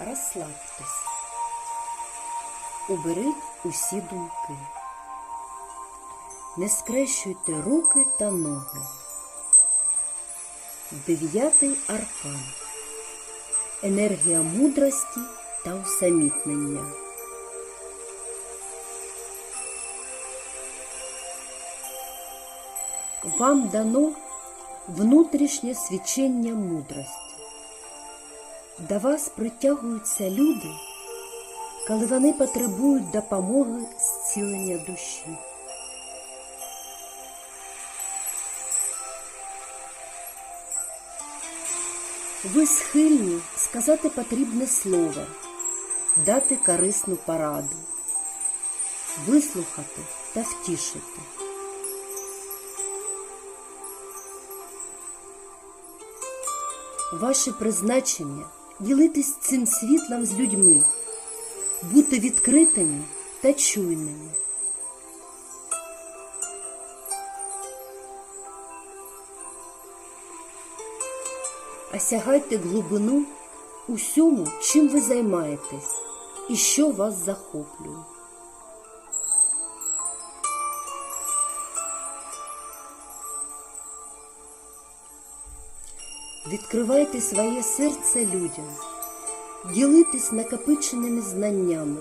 розслабтесь. Уберіть усі думки. Не скрещуйте руки та ноги. Дев'ятий аркан. Енергія мудрості та усамітнення. Вам дано внутрішнє свідчення мудрості. До вас притягуються люди, коли вони потребують допомоги зцілення душі. Ви схильні сказати потрібне слово, дати корисну пораду, вислухати та втішити. Ваше призначення ділитись цим світлом з людьми, бути відкритими та чуйними. Осягайте глибину усьому, чим ви займаєтесь і що вас захоплює. Відкривайте своє серце людям, ділитесь накопиченими знаннями.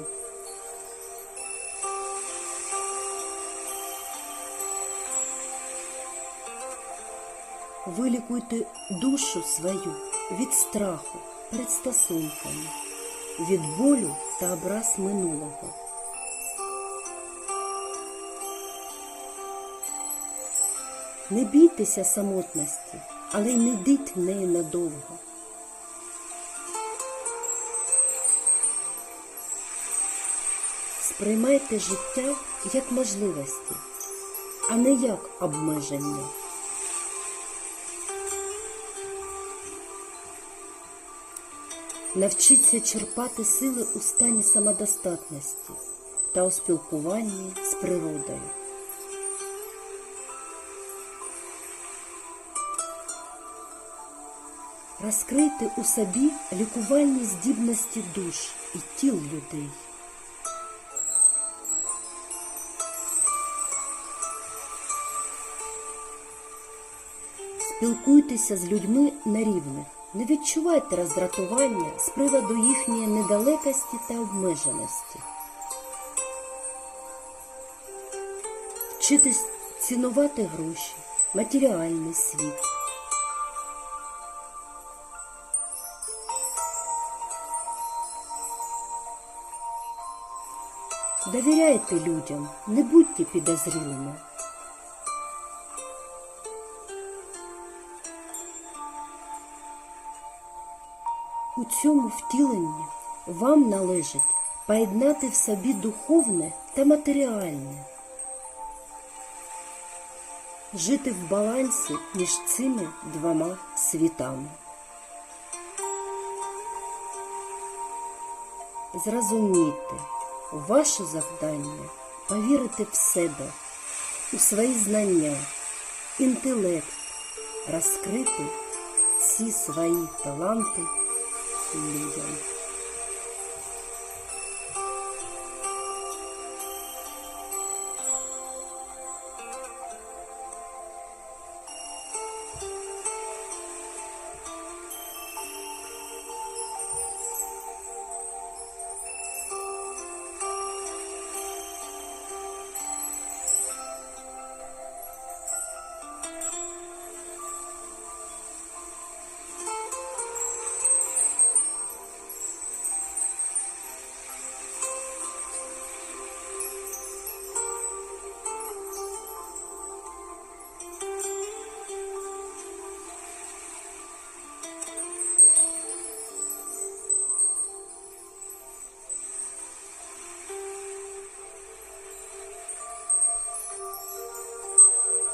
Вилікуйте душу свою від страху перед стосунками, від болю та образ минулого. Не бійтеся самотності, але й не йдіть неї надовго. Сприймайте життя як можливості, а не як обмеження. Навчіться черпати сили у стані самодостатності та у спілкуванні з природою. Розкрийте у собі лікувальні здібності душ і тіл людей. Спілкуйтеся з людьми на рівних. Не відчувайте роздратування з приводу їхньої недалекості та обмеженості. Вчитись цінувати гроші, матеріальний світ. Довіряйте людям, не будьте підозрілими. У цьому втіленні вам належить поєднати в собі духовне та матеріальне, жити в балансі між цими двома світами. Зрозумійте, ваше завдання повірити в себе, у свої знання, інтелект, розкрити всі свої таланти людям.